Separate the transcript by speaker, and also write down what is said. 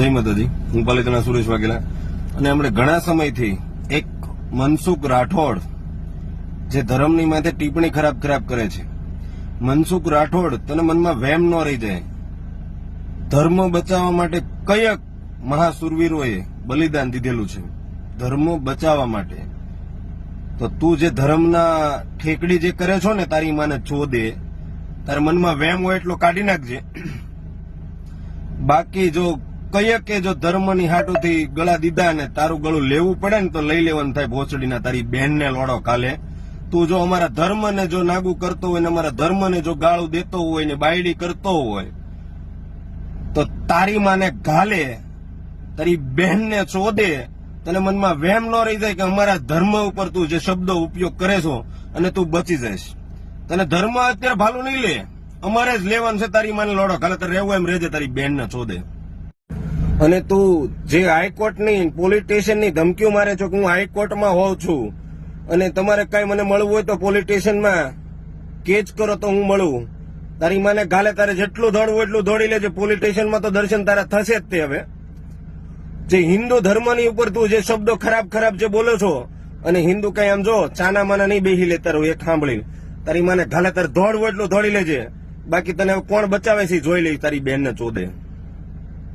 Speaker 1: જય માતાજી. હું પાલિતાના સુરેશ વાઘેલા. અને હમણાં ઘણા સમયથી એક મનસુખ રાઠોડ જે ધર્મની માથે ટિપ્પણી ખરાબ ખરાબ કરે છે. મનસુખ રાઠોડ તને મનમાં વેમ ન રહી જાય. ધર્મ બચાવવા માટે કયક મહાસુરવીરોએ બલિદાન દીધેલું છે. ધર્મ બચાવવા માટે. તો તું જે ધર્મના ઠેકડી જે કરે છો ને, તારી માને ચોદે તારા મનમાં વેમ હોય એટલો કાઢી નાખજે. બાકી જો કયે કે જો ધર્મની હાટુથી ગળા દીધા ને તારું ગળું લેવું પડે ને તો લઈ લેવાનું થાય ભોસડીના. તારી બેનને લોડો કાલે. તું જો અમારા ધર્મને જો નાગુ કરતો હોય ને અમારા ધર્મને જો ગાળું દેતો હોય ને બાયડી કરતો હોય, તો તારી માને ગાલે તારી બહેનને ચોદે તને મનમાં વહેમ ન રહી જાય કે અમારા ધર્મ ઉપર તું જે શબ્દો ઉપયોગ કરે છો અને તું બચી જઈશ. તને ધર્મ અત્યારે ભાલું નહીં લે. અમારે જ લેવાનું છે તારી માને લોડો. ખાલે તારે રહેવું એમ રહેજે, તારી બેનને ચોદે અને તું જે હાઈકોર્ટની પોલીસ સ્ટેશનની ધમકીઓ મારે છો કે હું હાઈકોર્ટમાં હોઉં છું, અને તમારે કઈ મને મળવું હોય તો પોલીસ સ્ટેશનમાં કેચ કરો તો હું મળું. તારી માને ગાલે તારે જેટલું દોડવું એટલું દોડી લેજે પોલીસ સ્ટેશનમાં તો દર્શન તારા થશે જ તે હવે. જે હિન્દુ ધર્મની ઉપર તું જે શબ્દો ખરાબ ખરાબ જે બોલો છો, અને હિન્દુ કઈ આમ જો ચાના માના નહીં બેહી લે તારું એક સાંભળી તારી માને ગાલે તારે દોડવું એટલું દોડી લેજે. બાકી તને કોણ બચાવે છે જોઈ લઈ તારી બેનને ચોદે.